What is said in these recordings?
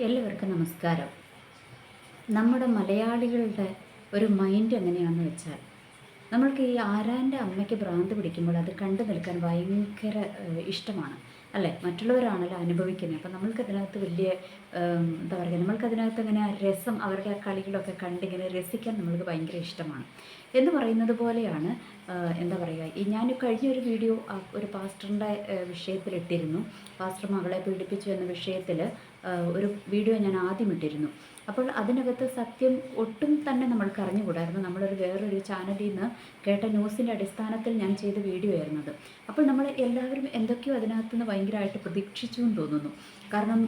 എല്ലാവർക്കും നമസ്കാരം. നമ്മുടെ മലയാളികളുടെ ഒരു മൈൻഡ് എങ്ങനെയാണെന്ന് വെച്ചാൽ നമ്മൾക്ക് ഈ ആരാന്റെ അമ്മയ്ക്ക് ഭ്രാന്ത് പിടിക്കുമ്പോൾ അത് കണ്ടു നിൽക്കാൻ ഭയങ്കര ഇഷ്ടമാണ്. അല്ലേ? മറ്റുള്ളവരാണല്ലോ അനുഭവിക്കുന്നത്. അപ്പം നമ്മൾക്കതിനകത്ത് വലിയ എന്താ പറയുക നമ്മൾക്കതിനകത്ത് ഇങ്ങനെ ആ രസം അവരുടെ ആ കളികളൊക്കെ കണ്ടിങ്ങനെ രസിക്കാൻ നമ്മൾക്ക് ഭയങ്കര ഇഷ്ടമാണ്. എന്ന് പറയുന്നത് പോലെയാണ് എന്താ പറയുക ഈ ഞാൻ കഴിഞ്ഞ ഒരു വീഡിയോ ഒരു പാസ്റ്ററിന്റെ വിഷയത്തിലിട്ടിരുന്നു. പാസ്റ്റർ മകളെ പീഡിപ്പിച്ചു എന്ന വിഷയത്തിൽ ഒരു വീഡിയോ ഞാൻ ആദ്യം ഇട്ടിരുന്നു. അപ്പോൾ അതിനകത്ത് സത്യം ഒട്ടും തന്നെ നമ്മൾക്ക് അറിഞ്ഞുകൂടായിരുന്നു. നമ്മളൊരു വേറൊരു ചാനലിൽ നിന്ന് കേട്ട ന്യൂസിന്റെ അടിസ്ഥാനത്തിൽ ഞാൻ ചെയ്ത വീഡിയോ ആയിരുന്നത്. അപ്പോൾ നമ്മൾ എല്ലാവരും എന്തൊക്കെയോ അതിനകത്ത് നിന്ന് ഭയങ്കരമായിട്ട് പ്രതീക്ഷിച്ചു എന്ന് തോന്നുന്നു. കാരണം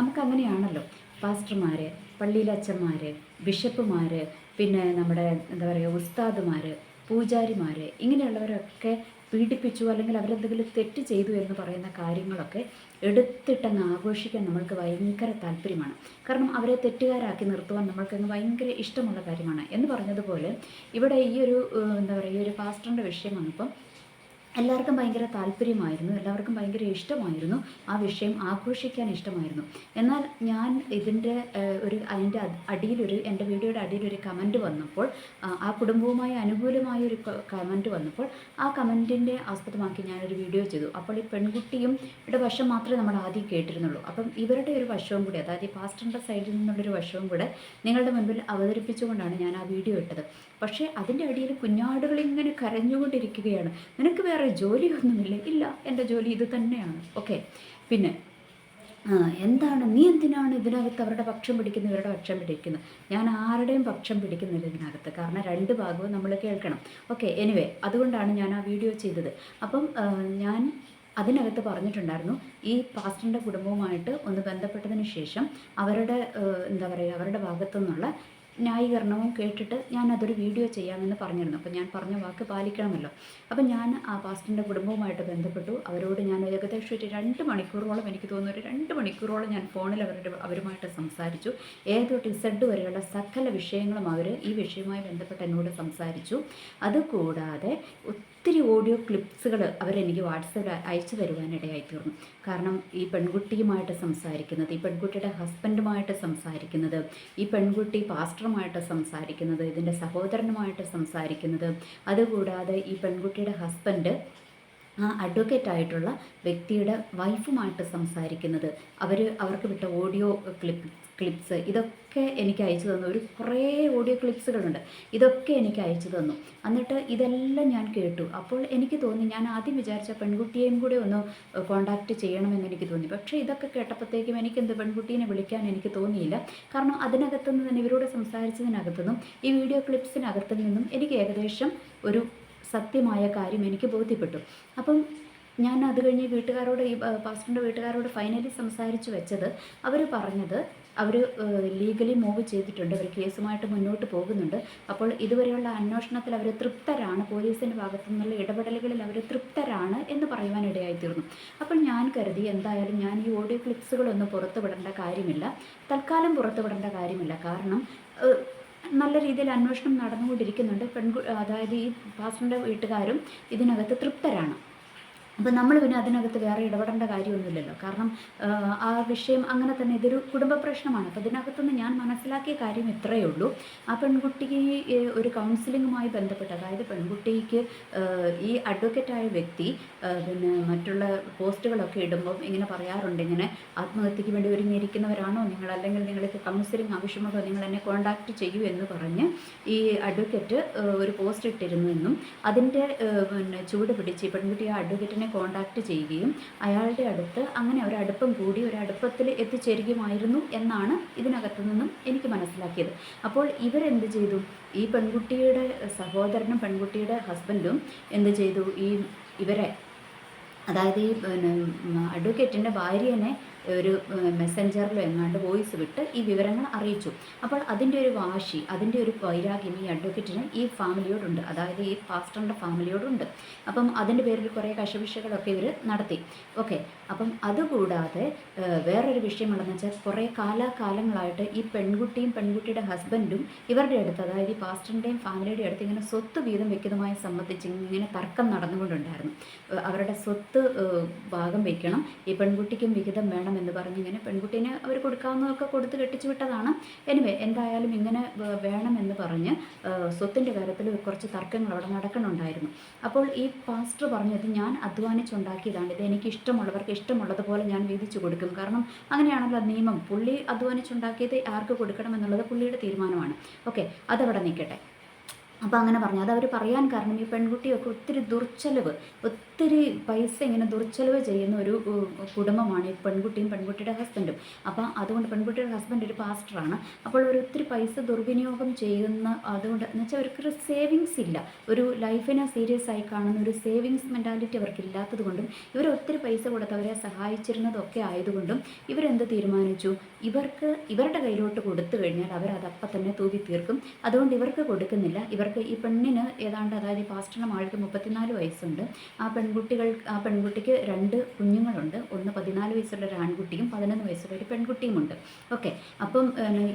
നമുക്കങ്ങനെയാണല്ലോ. പാസ്റ്റർമാർ പള്ളിയിലച്ചന്മാർ ബിഷപ്പുമാർ പിന്നെ നമ്മുടെ എന്താ പറയുക ഉസ്താദുമാർ പൂജാരിമാർ ഇങ്ങനെയുള്ളവരൊക്കെ പീഡിപ്പിച്ചു അല്ലെങ്കിൽ അവരെന്തെങ്കിലും തെറ്റ് ചെയ്തു എന്ന് പറയുന്ന കാര്യങ്ങളൊക്കെ എടുത്തിട്ടങ്ങ് ആഘോഷിക്കാൻ നമ്മൾക്ക് ഭയങ്കര താല്പര്യമാണ്. കാരണം അവരെ തെറ്റുകാരാക്കി നിർത്തുവാൻ നമ്മൾക്കങ്ങ് ഭയങ്കര ഇഷ്ടമുള്ള കാര്യമാണ്. എന്ന് പറഞ്ഞതുപോലെ ഇവിടെ ഈ ഒരു എന്താ പറയുക ഈ ഒരു പാസ്റ്ററിന്റെ വിഷയം വന്നപ്പം എല്ലാവർക്കും ഭയങ്കര താല്പര്യമായിരുന്നു എല്ലാവർക്കും ഭയങ്കര ഇഷ്ടമായിരുന്നു ആ വിഷയം ആഘോഷിക്കാൻ ഇഷ്ടമായിരുന്നു. എന്നാൽ ഞാൻ ഇതിന്റെ ഒരു അതിന്റെ അടിയിലൊരു എന്റെ വീഡിയോയുടെ അടിയിലൊരു കമന്റ് വന്നപ്പോൾ ആ കുടുംബവുമായി അനുകൂലമായ ഒരു കമന്റ് വന്നപ്പോൾ ആ കമന്റിന്റെ ആസ്പദമാക്കി ഞാനൊരു വീഡിയോ ചെയ്തു. അപ്പോൾ ഈ പെൺകുട്ടിയും ഇവിടെ വശം മാത്രമേ നമ്മൾ ആദ്യം കേട്ടിരുന്നുള്ളൂ. അപ്പം ഇവരുടെ ഒരു വശവും കൂടി അതായത് ഈ പാസ്റ്ററിന്റെ സൈഡിൽ നിന്നുള്ളൊരു വശവും കൂടെ നിങ്ങളുടെ മുൻപിൽ അവതരിപ്പിച്ചുകൊണ്ടാണ് ഞാൻ ആ വീഡിയോ ഇട്ടത്. പക്ഷേ അതിന്റെ അടിയിൽ കുഞ്ഞാടുകൾ ഇങ്ങനെ കരഞ്ഞുകൊണ്ടിരിക്കുകയാണ്. നിനക്ക് വേറെ ജോലിയൊന്നുമില്ല. ഇല്ല എന്റെ ജോലി ഇത് തന്നെയാണ്. ഓക്കെ. പിന്നെ എന്താണ്? നീ എന്തിനാണ് ഇതിനകത്ത് അവരുടെ പക്ഷം പിടിക്കുന്നത് ഇവരുടെ പക്ഷം പിടിക്കുന്നത്? ഞാൻ ആരുടെയും പക്ഷം പിടിക്കുന്നില്ല ഇതിനകത്ത്. കാരണം രണ്ട് ഭാഗവും നമ്മൾ കേൾക്കണം. ഓക്കെ എനിവേ അതുകൊണ്ടാണ് ഞാൻ ആ വീഡിയോ ചെയ്തത്. അപ്പം ഞാൻ അതിനകത്ത് പറഞ്ഞിട്ടുണ്ടായിരുന്നു ഈ പാസ്റ്ററിന്റെ കുടുംബവുമായിട്ട് ഒന്ന് ബന്ധപ്പെട്ടതിന് ശേഷം അവരുടെ എന്താ പറയുക അവരുടെ ഭാഗത്തു നിന്നുള്ള ന്യായീകരണവും കേട്ടിട്ട് ഞാൻ അതൊരു വീഡിയോ ചെയ്യാമെന്ന് പറഞ്ഞിരുന്നു. അപ്പോൾ ഞാൻ പറഞ്ഞ വാക്ക് പാലിക്കണമല്ലോ. അപ്പോൾ ഞാൻ ആ പാസ്റ്ററിന്റെ കുടുംബവുമായിട്ട് ബന്ധപ്പെട്ടു. അവരോട് ഞാൻ ഏകദേശം ഒരു രണ്ട് മണിക്കൂറോളം എനിക്ക് തോന്നുന്നു ഒരു രണ്ട് മണിക്കൂറോളം ഞാൻ ഫോണിൽ അവരുടെ അവരുമായിട്ട് സംസാരിച്ചു. ഏതോ തൊട്ട് വരെയുള്ള സകല വിഷയങ്ങളും അവർ ഈ വിഷയവുമായി ബന്ധപ്പെട്ട് എന്നോട് സംസാരിച്ചു. അതുകൂടാതെ ഒത്തിരി ഓഡിയോ ക്ലിപ്സുകൾ അവരെനിക്ക് വാട്സപ്പിൽ അയച്ചു തരുവാനിടയായി തീർന്നു കാരണം ഈ പെൺകുട്ടിയുമായിട്ട് സംസാരിക്കുന്നത് ഈ പെൺകുട്ടിയുടെ ഹസ്ബൻഡുമായിട്ട് സംസാരിക്കുന്നത് ഈ പെൺകുട്ടി പാസ്റ്ററുമായിട്ട് സംസാരിക്കുന്നത് ഇതിന്റെ സഹോദരനുമായിട്ട് സംസാരിക്കുന്നത് അതുകൂടാതെ ഈ പെൺകുട്ടിയുടെ ഹസ്ബൻഡ് ആ അഡ്വക്കേറ്റ് ആയിട്ടുള്ള വ്യക്തിയുടെ വൈഫുമായിട്ട് സംസാരിക്കുന്നത്. അവർ അവർക്ക് വിട്ട ഓഡിയോ ക്ലിപ്പ് ക്ലിപ്സ് ഇതൊക്കെ എനിക്ക് അയച്ചു തന്നു. ഒരു കുറേ ഓഡിയോ ക്ലിപ്സുകളുണ്ട് ഇതൊക്കെ എനിക്ക് അയച്ചു തന്നു. എന്നിട്ട് ഇതെല്ലാം ഞാൻ കേട്ടു. അപ്പോൾ എനിക്ക് തോന്നി ഞാൻ ആദ്യം വിചാരിച്ച പെൺകുട്ടിയെയും കൂടെ ഒന്ന് കോണ്ടാക്ട് ചെയ്യണമെന്ന് എനിക്ക് തോന്നി. പക്ഷേ ഇതൊക്കെ കേട്ടപ്പോഴത്തേക്കും എനിക്കെന്ത് പെൺകുട്ടീനെ വിളിക്കാൻ എനിക്ക് തോന്നിയില്ല. കാരണം അതിനകത്തുനിന്ന് തന്നെ ഇവരോട് സംസാരിച്ചതിനകത്തുനിന്നും ഈ വീഡിയോ ക്ലിപ്സിനകത്തു നിന്നും എനിക്ക് ഏകദേശം ഒരു സത്യമായ കാര്യം എനിക്ക് ബോധ്യപ്പെട്ടു. അപ്പം ഞാൻ അത് കഴിഞ്ഞ് വീട്ടുകാരോട് ഈ പാസ്റ്ററിന്റെ വീട്ടുകാരോട് ഫൈനലി സംസാരിച്ച് വെച്ചത് അവർ പറഞ്ഞത് അവർ ലീഗലി മൂവ് ചെയ്തിട്ടുണ്ട്. അവർ കേസുമായിട്ട് മുന്നോട്ട് പോകുന്നുണ്ട്. അപ്പോൾ ഇതുവരെയുള്ള അന്വേഷണത്തിൽ അവർ തൃപ്തരാണ്. പോലീസിന്റെ ഭാഗത്തു നിന്നുള്ള ഇടപെടലുകളിൽ അവർ തൃപ്തരാണ് എന്ന് പറയുവാനിടയായി തീർന്നു. അപ്പോൾ ഞാൻ കരുതി എന്തായാലും ഞാൻ ഈ ഓഡിയോ ക്ലിപ്സുകളൊന്നും പുറത്തുവിടേണ്ട കാര്യമില്ല. തൽക്കാലം പുറത്തുവിടേണ്ട കാര്യമില്ല. കാരണം നല്ല രീതിയിൽ അന്വേഷണം നടന്നുകൊണ്ടിരിക്കുന്നുണ്ട്. പെൺകു അതായത് ഈ പാസ്റ്ററിന്റെ വീട്ടുകാരും ഇതിനകത്ത് തൃപ്തരാണ്. അപ്പം നമ്മൾ പിന്നെ അതിനകത്ത് വേറെ ഇടപെടേണ്ട കാര്യമൊന്നുമില്ലല്ലോ. കാരണം ആ വിഷയം അങ്ങനെ തന്നെ ഇതൊരു കുടുംബ പ്രശ്നമാണ്. അപ്പോൾ ഇതിനകത്തുനിന്ന് ഞാൻ മനസ്സിലാക്കിയ കാര്യം ഇത്രയേ ഉള്ളൂ. ആ പെൺകുട്ടിക്ക് ഒരു കൗൺസിലിങ്ങുമായി ബന്ധപ്പെട്ട് അതായത് പെൺകുട്ടിക്ക് ഈ അഡ്വക്കേറ്റായ വ്യക്തി പിന്നെ മറ്റുള്ള പോസ്റ്റുകളൊക്കെ ഇടുമ്പം ഇങ്ങനെ പറയാറുണ്ട് ഇങ്ങനെ ആത്മഹത്യക്ക് വേണ്ടി ഒരുങ്ങിയിരിക്കുന്നവരാണോ നിങ്ങൾ? അല്ലെങ്കിൽ നിങ്ങൾക്ക് കൗൺസിലിംഗ് ആവശ്യമുണ്ടോ? നിങ്ങൾ എന്നെ കോൺടാക്റ്റ് ചെയ്യൂ എന്ന് പറഞ്ഞ് ഈ അഡ്വക്കേറ്റ് ഒരു പോസ്റ്റ് ഇട്ടിരുന്നു എന്നും അതിന്റെ പിന്നെ ചൂട് പിടിച്ച് പെൺകുട്ടി ആ അഡ്വക്കേറ്റിനെ കോൺടാക്റ്റ് ചെയ്യുകയും അയാളുടെ അടുത്ത് അങ്ങനെ ഒരടുപ്പം കൂടി ഒരടുപ്പത്തിൽ എത്തിച്ചേരുകയുമായിരുന്നു എന്നാണ് ഇതിനകത്തു നിന്നും എനിക്ക് മനസ്സിലാക്കിയത്. അപ്പോൾ ഇവരെന്ത് ചെയ്തു? ഈ പെൺകുട്ടിയുടെ സഹോദരനും പെൺകുട്ടിയുടെ ഹസ്ബൻഡും എന്ത് ചെയ്തു? ഈ ഇവരെ അതായത് ഈ പിന്നെ അഡ്വക്കേറ്റിന്റെ ഭാര്യനെ ഒരു മെസ്സഞ്ചറിലോ എങ്ങാണ്ട് വോയിസ് വിട്ട് ഈ വിവരങ്ങൾ അറിയിച്ചു. അപ്പോൾ അതിന്റെ ഒരു വാശി അതിന്റെ ഒരു വൈരാഗ്യം ഈ അഡ്വക്കേറ്റിന് ഈ ഫാമിലിയോടുണ്ട് അതായത് ഈ പാസ്റ്ററിന്റെ ഫാമിലിയോടുണ്ട് അപ്പം അതിന്റെ പേരിൽ കുറേ കശപിശകളൊക്കെ ഇവർ നടത്തി. ഓക്കെ. അപ്പം അതുകൂടാതെ വേറൊരു വിഷയമുള്ളതെന്ന് വെച്ചാൽ കുറേ കാലാകാലങ്ങളായിട്ട് ഈ പെൺകുട്ടിയും പെൺകുട്ടിയുടെ ഹസ്ബൻഡും ഇവരുടെ അടുത്ത് അതായത് ഈ പാസ്റ്ററിന്റെയും ഫാമിലിയുടെ അടുത്ത് ഇങ്ങനെ സ്വത്ത് വീതം വെക്കുന്നതുമായി സംബന്ധിച്ച് ഇങ്ങനെ തർക്കം നടന്നുകൊണ്ടുണ്ടായിരുന്നു. അവരുടെ സ്വത്ത് ഭാഗം വയ്ക്കണം ഈ പെൺകുട്ടിക്കും വിഹിതം വേണം വേണമെന്ന് പറഞ്ഞ്. ഇങ്ങനെ പെൺകുട്ടീനെ അവർ കൊടുക്കാവുന്നതൊക്കെ കൊടുത്ത് കെട്ടിച്ചു വിട്ടതാണ്. എനിവേ എന്തായാലും ഇങ്ങനെ വേണമെന്ന് പറഞ്ഞ് സ്വത്തിന്റെ കാര്യത്തിൽ കുറച്ച് തർക്കങ്ങൾ അവിടെ നടക്കണുണ്ടായിരുന്നു അപ്പോൾ ഈ പാസ്റ്റർ പറഞ്ഞത് ഞാൻ അധ്വാനിച്ചുണ്ടാക്കിയതാണ്. ഇത് എനിക്ക് ഇഷ്ടമുള്ളവർക്ക് ഇഷ്ടമുള്ളതുപോലെ ഞാൻ വീതിച്ചു കൊടുക്കും. കാരണം അങ്ങനെയാണല്ലോ നിയമം. പുള്ളി അധ്വാനിച്ചുണ്ടാക്കിയത് ആർക്ക് കൊടുക്കണം എന്നുള്ളത് പുള്ളിയുടെ തീരുമാനമാണ്. ഓക്കെ അതവിടെ നിൽക്കട്ടെ. അപ്പോൾ അങ്ങനെ പറഞ്ഞു. അത് അവർ പറയാൻ കാരണം ഈ പെൺകുട്ടിയൊക്കെ ഒത്തിരി ദുർച്ചെലവ് ഒത്തിരി പൈസ ഇങ്ങനെ ദുർച്ചെലവ് ചെയ്യുന്ന ഒരു കുടുംബമാണ് ഈ പെൺകുട്ടിയും പെൺകുട്ടിയുടെ ഹസ്ബൻഡും അപ്പോൾ അതുകൊണ്ട് പെൺകുട്ടിയുടെ ഹസ്ബൻഡ് ഒരു പാസ്റ്ററാണ് അപ്പോൾ ഒരു ഒത്തിരി പൈസ ദുർവിനിയോഗം ചെയ്യുന്ന അതുകൊണ്ട് എന്ന് വെച്ചാൽ അവർക്കൊരു സേവിങ്സ് ഇല്ല. ഒരു ലൈഫിനെ സീരിയസ് ആയി കാണുന്ന ഒരു സേവിങ്സ് മെന്റാലിറ്റി അവർക്ക് ഇല്ലാത്തത് കൊണ്ടും ഇവർ ഒത്തിരി പൈസ കൊടുത്ത് അവരെ സഹായിച്ചിരുന്നതൊക്കെ ആയതുകൊണ്ടും ഇവരെന്ത് തീരുമാനിച്ചു? ഇവർക്ക് ഇവരുടെ കയ്യിലോട്ട് കൊടുത്തു കഴിഞ്ഞാൽ അവരത് അപ്പം തന്നെ തൂവി തീർക്കും. അതുകൊണ്ട് ഇവർക്ക് കൊടുക്കുന്നില്ല. ഇവർക്ക് ഈ പെണ്ണിന് ഏതാണ്ട് അതായത് ഈ പാസ്റ്ററിന് ആൾക്ക് മുപ്പത്തിനാല് വയസ്സുണ്ട്. ആ പെൺകുട്ടികൾ ആ പെൺകുട്ടിക്ക് രണ്ട് കുഞ്ഞുങ്ങളുണ്ട്. ഒന്ന് പതിനാല് വയസ്സുള്ള ഒരു ആൺകുട്ടിയും പതിനൊന്ന് വയസ്സുള്ള ഒരു പെൺകുട്ടിയുമുണ്ട്. ഓക്കെ. അപ്പം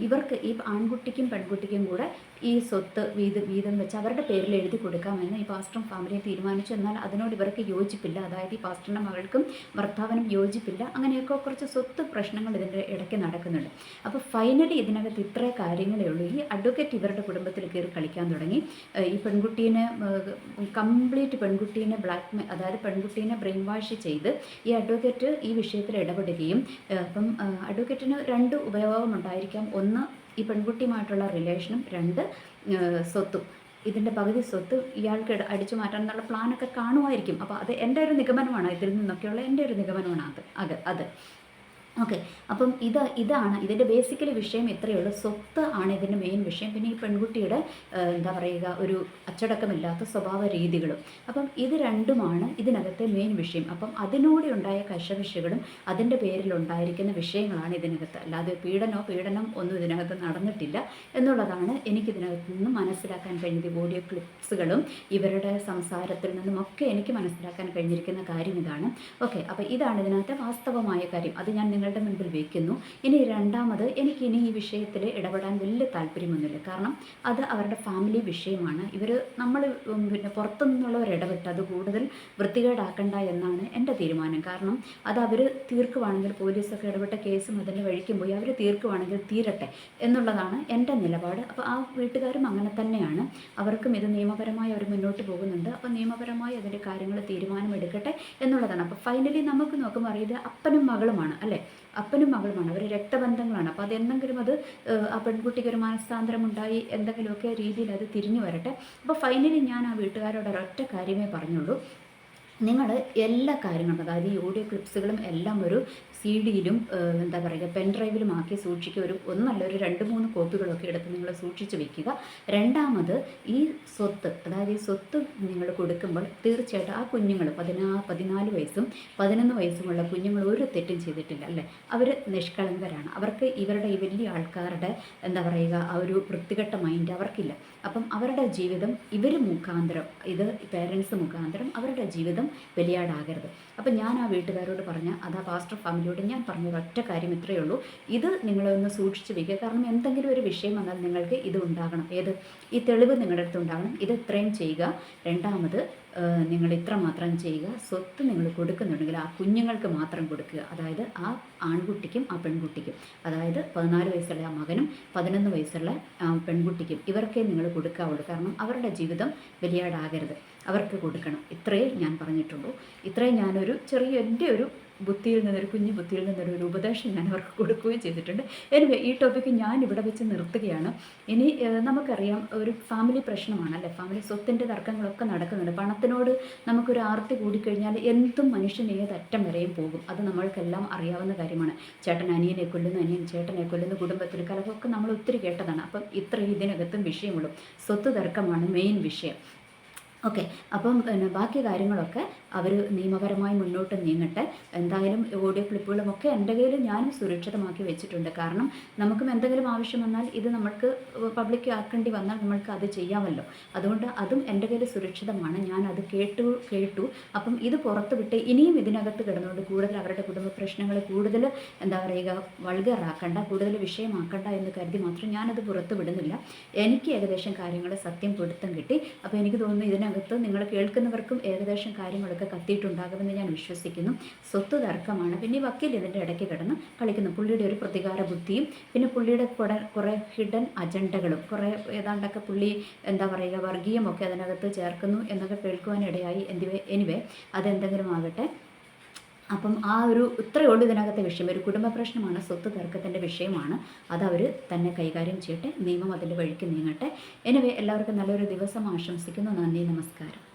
ഇവർക്ക് ഈ ആൺകുട്ടിക്കും പെൺകുട്ടിക്കും കൂടെ ഈ സ്വത്ത് വീതം വീതം വെച്ച് അവരുടെ പേരിൽ എഴുതി കൊടുക്കാമെന്ന് ഈ പാസ്റ്ററും ഫാമിലിയും തീരുമാനിച്ചു. എന്നാൽ അതിനോട് ഇവർക്ക് യോജിപ്പില്ല. അതായത് ഈ പാസ്റ്ററിന്റെ മകൾക്കും ഭർത്താവിനും യോജിപ്പില്ല. അങ്ങനെയൊക്കെ കുറച്ച് സ്വത്ത് പ്രശ്നങ്ങൾ ഇതിന്റെ ഇടയ്ക്ക് നടക്കുന്നുണ്ട്. അപ്പോൾ ഫൈനലി ഇതിനകത്ത് ഇത്രേ കാര്യങ്ങളേ ഉള്ളൂ. ഈ അഡ്വക്കേറ്റ് ഇവരുടെ കുടുംബത്തിൽ കയറി കളിക്കാൻ തുടങ്ങി. ഈ പെൺകുട്ടീനെ കംപ്ലീറ്റ് പെൺകുട്ടീനെ ബ്ലാക്ക് അതായത് പെൺകുട്ടീനെ ബ്രെയിൻ വാഷ് ചെയ്ത് ഈ അഡ്വക്കേറ്റ് ഈ വിഷയത്തിൽ ഇടപെടുകയും അപ്പം അഡ്വക്കേറ്റിന് രണ്ട് ഉപയോഗമുണ്ടായിരിക്കാം ഒന്ന് ഈ പെൺകുട്ടിയുമായിട്ടുള്ള റിലേഷനും രണ്ട് സ്വത്തും. ഇതിന്റെ പകുതി സ്വത്ത് ഇയാൾക്ക് അടിച്ചു മാറ്റാൻ എന്നുള്ള പ്ലാനൊക്കെ കാണുമായിരിക്കും. അപ്പോൾ അത് എന്റെ ഒരു നിഗമനമാണ്. ഇതിൽ നിന്നൊക്കെയുള്ള എന്റെ ഒരു നിഗമനമാണ് അത് അത് അത്. ഓക്കെ അപ്പം ഇത് ഇതാണ് ഇതിന്റെ ബേസിക്കലി വിഷയം ഇത്രയേ ഉള്ളൂ സ്വത്ത് ആണ് ഇതിന്റെ മെയിൻ വിഷയം. പിന്നെ ഈ പെൺകുട്ടിയുടെ എന്താ പറയുക ഒരു അച്ചടക്കമില്ലാത്ത സ്വഭാവ രീതികളും. അപ്പം ഇത് രണ്ടുമാണ് ഇതിനകത്തെ മെയിൻ വിഷയം. അപ്പം അതിനോടെ ഉണ്ടായ കശവിഷകളും അതിന്റെ പേരിലുണ്ടായിരിക്കുന്ന വിഷയങ്ങളാണ് ഇതിനകത്ത്. അല്ലാതെ പീഡനോ പീഡനം ഒന്നും ഇതിനകത്ത് നടന്നിട്ടില്ല എന്നുള്ളതാണ് എനിക്കിതിനകത്ത് നിന്ന് മനസ്സിലാക്കാൻ കഴിഞ്ഞത്. ഓഡിയോ ക്ലിപ്സുകളും ഇവരുടെ സംസാരത്തിൽ നിന്നും ഒക്കെ എനിക്ക് മനസ്സിലാക്കാൻ കഴിഞ്ഞിരിക്കുന്ന കാര്യം ഇതാണ്. ഓക്കെ അപ്പം ഇതാണ് ഇതിനകത്തെ വാസ്തവമായ കാര്യം. അത് ഞാൻ നിങ്ങളുടെ മുൻപിൽ വയ്ക്കുന്നു ഇനി രണ്ടാമത് എനിക്ക് ഇനി ഈ വിഷയത്തിൽ ഇടപെടാൻ വലിയ താല്പര്യമൊന്നുമില്ല. കാരണം അത് അവരുടെ ഫാമിലി വിഷയമാണ്. ഇവർ നമ്മൾ പിന്നെ പുറത്തു നിന്നുള്ളവർ ഇടപെട്ട് അത് കൂടുതൽ വൃത്തികേടാക്കണ്ട എന്നാണ് എന്റെ തീരുമാനം. കാരണം അത് അവർ തീർക്കുവാണെങ്കിൽ പോലീസൊക്കെ ഇടപെട്ട കേസും അതിന്റെ വഴിക്കും പോയി അവർ തീർക്കുവാണെങ്കിൽ തീരട്ടെ എന്നുള്ളതാണ് എന്റെ നിലപാട്. അപ്പോൾ ആ വീട്ടുകാരും അങ്ങനെ തന്നെയാണ്. അവർക്കും ഇത് നിയമപരമായി അവർ മുന്നോട്ട് പോകുന്നുണ്ട്. അപ്പോൾ നിയമപരമായി അതിന്റെ കാര്യങ്ങൾ തീരുമാനമെടുക്കട്ടെ എന്നുള്ളതാണ്. അപ്പോൾ ഫൈനലി നമുക്ക് നോക്കുമ്പോൾ അറിയത് അപ്പനും മകളുമാണ് അല്ലേ? അപ്പനും മകളുമാണ് അവർ രക്തബന്ധങ്ങളാണ്. അപ്പോൾ അതെന്തെങ്കിലും അത് ആ പെൺകുട്ടിക്ക് ഒരു മനസ്താന്തരം ഉണ്ടായി എന്തെങ്കിലുമൊക്കെ രീതിയിൽ അത് തിരിഞ്ഞു വരട്ടെ. അപ്പോൾ ഫൈനലി ഞാൻ ആ വീട്ടുകാരോട് ഒരൊറ്റ കാര്യമേ പറഞ്ഞുള്ളൂ. നിങ്ങൾ എല്ലാ കാര്യങ്ങളും അതായത് ഈ ഓഡിയോ ക്ലിപ്സുകളും എല്ലാം ഒരു സി ഡിയിലും എന്താ പറയുക പെൻ ഡ്രൈവിലും ആക്കി സൂക്ഷിക്കുക. ഒരു ഒന്നല്ല ഒരു രണ്ട് മൂന്ന് കോപ്പികളൊക്കെ എടുത്ത് നിങ്ങൾ സൂക്ഷിച്ച് വെക്കുക. രണ്ടാമത് ഈ സ്വത്ത് അതായത് ഈ സ്വത്ത് നിങ്ങൾ കൊടുക്കുമ്പോൾ തീർച്ചയായിട്ടും ആ കുഞ്ഞുങ്ങൾ പതിനാ പതിനാല് വയസ്സും പതിനൊന്ന് വയസ്സുമുള്ള കുഞ്ഞുങ്ങൾ ഒരു തെറ്റും ചെയ്തിട്ടില്ല അല്ലേ? അവർ നിഷ്കളങ്കരാണ്. അവർക്ക് ഇവരുടെ ഈ വലിയ ആൾക്കാരുടെ എന്താ പറയുക ആ ഒരു വൃത്തികെട്ട മൈൻഡ് അവർക്കില്ല. അപ്പം അവരുടെ ജീവിതം ഇവർ മുഖാന്തരം ഇത് പേരൻസ് മുഖാന്തരം അവരുടെ ജീവിതം ബലിയാടാകരുത്. അപ്പം ഞാൻ ആ വീട്ടുകാരോട് പറഞ്ഞ അത് ആ പാസ്റ്റർ ഫാമിലിയോട് ഞാൻ പറഞ്ഞ ഒറ്റ കാര്യം ഇത്രയേ ഉള്ളൂ. ഇത് നിങ്ങളൊന്ന് സൂക്ഷിച്ച് വയ്ക്കുക കാരണം എന്തെങ്കിലും ഒരു വിഷയം വന്നാൽ നിങ്ങൾക്ക് ഇത് ഉണ്ടാകണം. ഏത്? ഈ തെളിവ് നിങ്ങളുടെ അടുത്ത് ഉണ്ടാകണം. ഇത് ഇത്രയും ചെയ്യുക. രണ്ടാമത് നിങ്ങൾ ഇത്ര മാത്രം ചെയ്യുക. സ്വത്ത് നിങ്ങൾ കൊടുക്കുന്നുണ്ടെങ്കിൽ ആ കുഞ്ഞുങ്ങൾക്ക് മാത്രം കൊടുക്കുക. അതായത് ആ ആൺകുട്ടിക്കും ആ പെൺകുട്ടിക്കും. അതായത് പതിനാല് വയസ്സുള്ള ആ മകനും പതിനൊന്ന് വയസ്സുള്ള പെൺകുട്ടിക്കും ഇവർക്കേ നിങ്ങൾ കൊടുക്കാവുള്ളൂ. കാരണം അവരുടെ ജീവിതം ബലിയാടാകരുത് അവർക്ക് കൊടുക്കണം. ഇത്രയേ ഞാൻ പറഞ്ഞിട്ടുള്ളൂ. ഇത്രയും ഞാനൊരു ചെറിയ എന്റെ ഒരു ബുദ്ധിയിൽ നിന്നൊരു കുഞ്ഞു ബുദ്ധിയിൽ നിന്നൊരു ഒരു ഉപദേശം ഞാൻ അവർക്ക് കൊടുക്കുകയും ചെയ്തിട്ടുണ്ട്. എനിവേ ഈ ടോപ്പിക്ക് ഞാൻ ഇവിടെ വെച്ച് നിർത്തുകയാണ്. ഇനി നമുക്കറിയാം ഒരു ഫാമിലി പ്രശ്നമാണ് അല്ലേ? ഫാമിലി സ്വത്തിന്റെ തർക്കങ്ങളൊക്കെ നടക്കുന്നുണ്ട്. പണത്തിനോട് നമുക്കൊരു ആർത്തി കൂടിക്കഴിഞ്ഞാൽ എന്തും മനുഷ്യൻ ഏത് അറ്റം വരെയും പോകും. അത് നമ്മൾക്കെല്ലാം അറിയാവുന്ന കാര്യമാണ്. ചേട്ടൻ അനിയനെ കൊല്ലുന്നു അനിയൻ ചേട്ടനെ കൊല്ലുന്നു കുടുംബത്തിൽ കലഹമൊക്കെ നമ്മൾ ഒത്തിരി കേട്ടതാണ്. അപ്പം ഇത്രയും ഇതിനകത്തും വിഷയമുള്ളൂ. സ്വത്ത് തർക്കമാണ് മെയിൻ വിഷയം. ഓക്കെ. അപ്പം പിന്നെ ബാക്കി കാര്യങ്ങളൊക്കെ അവർ നിയമപരമായി മുന്നോട്ട് നീങ്ങട്ടെ. എന്തായാലും ഓഡിയോ ക്ലിപ്പുകളും ഒക്കെ എന്റെ കയ്യിൽ ഞാനും സുരക്ഷിതമാക്കി വെച്ചിട്ടുണ്ട്. കാരണം നമുക്കും എന്തെങ്കിലും ആവശ്യം വന്നാൽ ഇത് നമുക്ക് പബ്ലിക് ആക്കേണ്ടി വന്നാൽ നമ്മൾക്ക് അത് ചെയ്യാമല്ലോ. അതുകൊണ്ട് അതും എന്റെ കയ്യിൽ സുരക്ഷിതമാണ്. ഞാൻ അത് കേട്ടു കേട്ടു. അപ്പം ഇത് പുറത്ത് വിട്ട് ഇനിയും ഇതിനകത്ത് കിടന്നുകൊണ്ട് കൂടുതൽ അവരുടെ കുടുംബ പ്രശ്നങ്ങൾ കൂടുതൽ എന്താ പറയുക വൾഗറാക്കണ്ട കൂടുതൽ വിഷയമാക്കണ്ട എന്ന് കരുതി മാത്രം ഞാനത് പുറത്ത് വിടുന്നില്ല. എനിക്ക് ഏകദേശം കാര്യങ്ങൾ സത്യം പിടുത്തം കിട്ടി. അപ്പോൾ എനിക്ക് തോന്നുന്നു ഇതിനകത്ത് ഇതിനകത്ത് നിങ്ങൾ കേൾക്കുന്നവർക്കും ഏകദേശം കാര്യങ്ങളൊക്കെ കത്തിയിട്ടുണ്ടാകുമെന്ന് ഞാൻ വിശ്വസിക്കുന്നു. സ്വത്ത് തർക്കമാണ്. പിന്നെ വക്കീൽ ഇതിന്റെ ഇടയ്ക്ക് കിടന്ന് കളിക്കുന്നു. പുള്ളിയുടെ ഒരു പ്രതികാര ബുദ്ധിയും പിന്നെ പുള്ളിയുടെ കുറെ കുറേ ഹിഡൻ അജണ്ടകളും കുറേ ഏതാണ്ടൊക്കെ പുള്ളി എന്താ പറയുക വർഗീയമൊക്കെ അതിനകത്ത് ചേർക്കുന്നു എന്നൊക്കെ കേൾക്കുവാനിടയായി. എന്തിവേ എനിവേ അതെന്തെങ്കിലും ആകട്ടെ. അപ്പം ആ ഒരു ഇത്രയേ ഉള്ളൂ ഇതിനകത്തെ വിഷയം. ഒരു കുടുംബ പ്രശ്നമാണ് സ്വത്ത് തർക്കത്തിന്റെ വിഷയമാണ്. അത് അതവർ തന്നെ കൈകാര്യം ചെയ്യട്ടെ നിയമം അതിന്റെ വഴിക്ക് നീങ്ങട്ടെ. എനിവേ എല്ലാവർക്കും നല്ലൊരു ദിവസം ആശംസിക്കുന്നു. നന്ദി നമസ്കാരം.